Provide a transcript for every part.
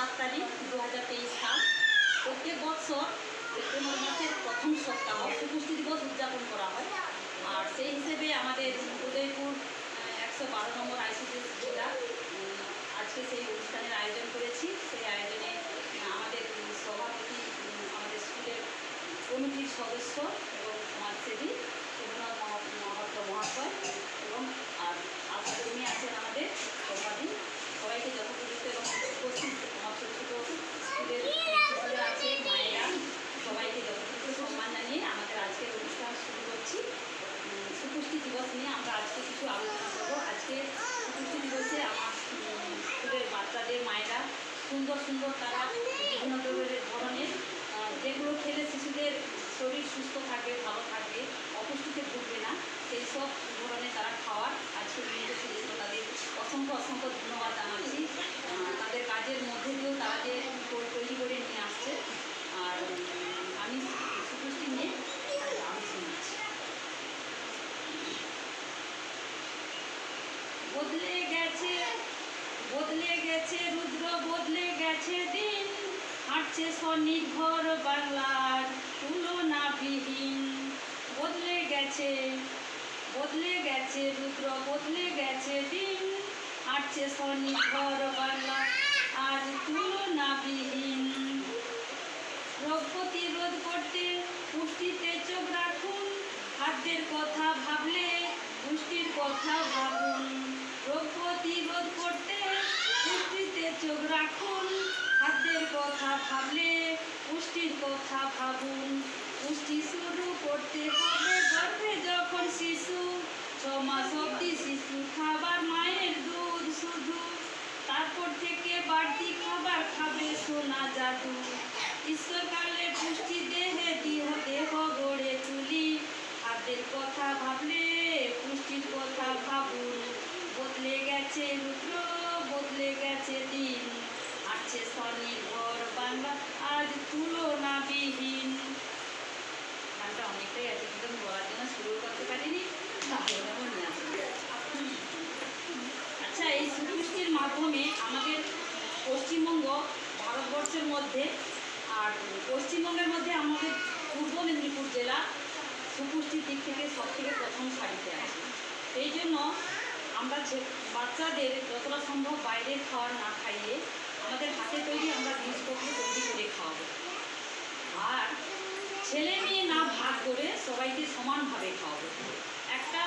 সাত তারিখ দু হাজার তেইশ সাল প্রত্যেক বছর সেপ্টেম্বর মাসের প্রথম সপ্তাহ সুপুষ্টি দিবস উদযাপন করা হয়। আর সেই হিসেবে আমাদের উদয়পুর একশো বারো নম্বর আইসিডিএস জেলা আজকে সেই অনুষ্ঠানের আয়োজন করেছি। সেই আয়োজনে আমাদের সভাপতি আমাদের স্কুলের কমিটির সদস্য এবং সমাজসেবী সুব্রত মহাত্ম মহাশয় এবং আর আশাকর্মী আছেন আমাদের সভাপতি সবাইকে যথাযথ এবং উপস্থিত আমার ছোটো ছোটো স্কুলের শিশুরা আছে মায়েরা সবাইকে যথাযথ সম্মান জানিয়ে আমাদের আজকের অনুষ্ঠান শুরু করছি উম, সুপুষ্টি দিবস নিয়ে আমরা আজকে কিছু আলোচনা করব আজকে সুপুষ্টি দিবসে আমার উম, স্কুলের বাচ্চাদের মায়েরা সুন্দর সুন্দর তারা বিভিন্ন ধরনের ধরনের আহ, যেগুলো খেলে শিশুদের শরীর সুস্থ থাকবে ভালো থাকবে অপুষ্টিতে ভুগবে না সেই সব ধরনের তারা খাওয়ার আজকে নিয়ে এসেছিল তাদের অসংখ্য অসংখ্য ধন্যবাদ জানাচ্ছি আহ, তাদের কাজের মধ্যে দিয়েও তারা যে তৈ- তৈরি করে নিয়ে আসছে আর উম, আমি সুপুষ্টি নিয়ে আমি শুনছি বদলে গেছে বদলে গেছে রুদ্র বদলে গেছে দিন, হাঁটছে স্বনির্ভর বাংলার তুলনাবিহীন। বদলে গেছে বদলে গেছে রুদ্র, বদলে গেছে দিন, হাঁটছে স্বনির্ভর বাংলা আর তুলনাবিহীন। রোগ প্রতিরোধ করতে পুষ্টিতে চোখ রাখুন, খাদ্যের কথা ভাবলে পুষ্টির কথা ভাবুন। রোগ প্রতিরোধ করতে পুষ্টিতে চোখ রাখুন কথা ভাবলে পুষ্টির কথা ভাবুন। পুষ্টি শুরু করতে হবে গর্ভে যখন শিশু। ছ মাস অব্দি শিশু খাবার মায়ের দুধ শুধু। তারপর থেকে বাড়তি খাবার খাবে সোনা জাদু। ঈশ্বরকালে পুষ্টি দেহে দেহ দেহ গড়ে তুলি খাদ্যের কথা ভাবলে পুষ্টির কথা ভাবুন বদলে গেছে রুদ্র বদলে গেছে দিন আছে স্বনির্ভর বাংলা আজ তুলনাবিহীন। গানটা অনেকটাই আছে, কিন্তু আমি বলার জন্য শুরু করতে পারিনি। তাহলে নিয়ে আচ্ছা এই সুপুষ্টির মাধ্যমে আমাদের পশ্চিমবঙ্গ ভারতবর্ষের মধ্যে আর পশ্চিমবঙ্গের মধ্যে আমাদের পূর্ব মেদিনীপুর জেলা সুপুষ্টির দিক থেকে সব থেকে প্রথম সারিতে আছে। সেই জন্য আমরা বাচ্চাদের যতটা সম্ভব বাইরের খাবার না খাইয়ে আমাদের হাতে তৈরি, আমরা জিনিসপত্র তৈরি করে খাওয়াবো। আর ছেলে মেয়ে না ভাগ করে সবাইকে সমানভাবে খাওয়াবো। একটা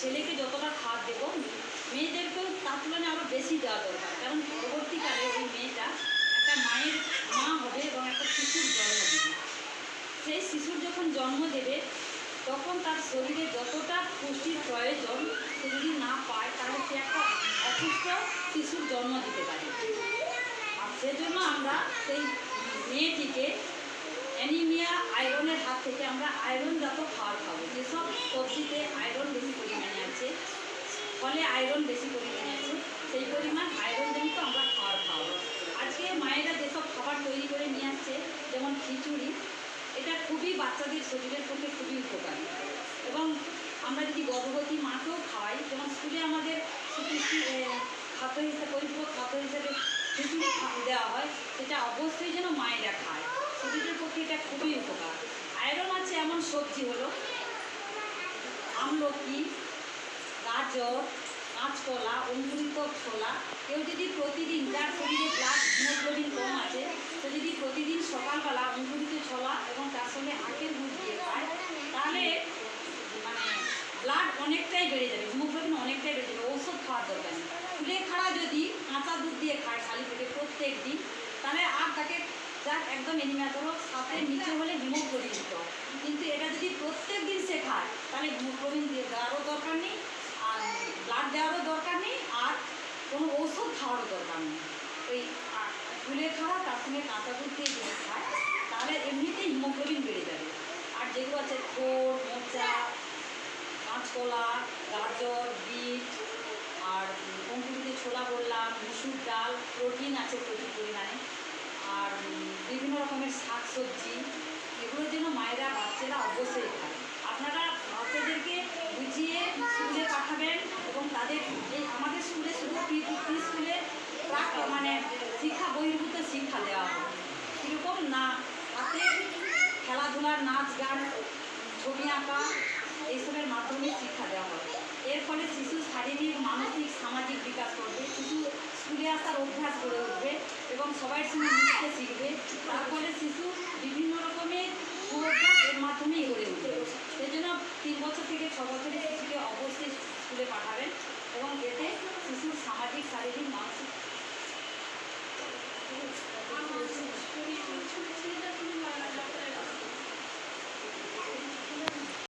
ছেলেকে যতটা খাবার দেবো, মেয়েদেরকেও তার তুলনায় আরও বেশি দেওয়া দরকার। কারণ পরবর্তীকালে ওই মেয়েটা একটা মায়ের মা হবে এবং একটা শিশুর জন্ম দেবে। সেই শিশুর যখন জন্ম দেবে, তখন তার শরীরে যতটা আমরা সেই মেয়েটিকে অ্যানিমিয়া আয়রনের হাত থেকে আমরা আয়রনজাত খাবার খাব। যেসব সবজিতে আয়রন বেশি পরিমাণে আছে, ফলে আয়রন বেশি পরিমাণে আছে, সেই পরিমাণ আয়রন কিন্তু আমরা খাবার খাওয়াবো আজকে মায়েরা যেসব খাবার তৈরি করে নিয়ে আসছে যেমন খিচুড়ি এটা খুবই বাচ্চাদের শরীরের পক্ষে খুবই উপকারী এবং আমরা যদি গর্ভবতী মাকেও খাওয়াই যেমন স্কুলে আমাদের সুপুষ্টি খাদ্য হিসেবে পরিপূরক খাদ্য হিসেবে খিচুড়ি খা- দেওয়া হয় সেটা অবশ্যই যেন মায়েরা খায় শরীরের পক্ষে এটা খুবই উপকার আয়রন আছে এমন সবজি হলো। আমলকি, গাজর, কাঁচকলা অঙ্কুরিত ছোলা। কেউ যদি প্রতিদিন, যার শরীরে ব্লাড হিমোগ্লোবিন কম আছে, সে যদি প্রতিদিন সকালবেলা অঙ্কুরিত ছোলা এবং তার সঙ্গে আখের গুড় দিয়ে খায়, তাহলে মানে ব্লাড অনেকটাই বেড়ে যাবে হিমোগ্লোবিন অনেকটাই বেড়ে যাবে, ঔষধ খাওয়ার দরকার নেই। ফুলে খাড়া যদি কাঁচা দুধ দিয়ে খায় খালি পেটে প্রত্যেক দিন, তাহলে আর তাকে যাক একদম এনিমিয়া ধরো সাতের নিচে হলে হিমোগ্লোবিন দিতে কিন্তু এটা যদি প্রত্যেক দিন সে খায় তাহলে হিমোগ্লোবিন দিয়ে দেওয়ারও দরকার নেই আর ব্লাড দেওয়ারও দরকার নেই আর কোনো ওষুধ খাওয়ারও দরকার নেই। ওই ফুলে খাওয়া তার সঙ্গে কাঁচা দুধ দিয়ে যদি খায় তাহলে এমনিতেই হিমোগ্লোবিন বেড়ে যাবে। আর যেগুলো আছে খোল মোচা কাঁচকলা গাজর বিট আর অঙ্কুরিত ছোলা বললাম মুসুর ডাল প্রোটিন আছে উম, বিভিন্ন রকমের শাক সবজি এগুলো যেন মায়েরা, বাচ্চারা অবশ্যই খায়। আপনারা বাচ্চাদেরকে বুঝিয়ে স্কুলে পাঠাবেন এবং তাদের এই আমাদের স্কুলে শুধু প্রি প্রি স্কুলে প্রাক মানে শিক্ষা বহির্ভূত শিক্ষা দেওয়া হয়। কীরকম না, হাতে খেলাধুলা নাচ গান ছবি আঁকা, এইসবের মাধ্যমে শিক্ষা দেওয়া হয়। এর ফলে শিশু শারীরিক, মানসিক, সামাজিক বিকাশ করবে শিশু স্কুলে আসার অভ্যাস গড়ে উঠবে এবং সবাই সঙ্গে মিশতে শিখবে। তার ফলে শিশু বিভিন্ন রকমের সুরক্ষা এর মাধ্যমেই গড়ে উঠবে। সেই জন্য তিন বছর থেকে ছ বছরের শিশুকে অবশ্যই স্কুলে পাঠাবেন এবং এতে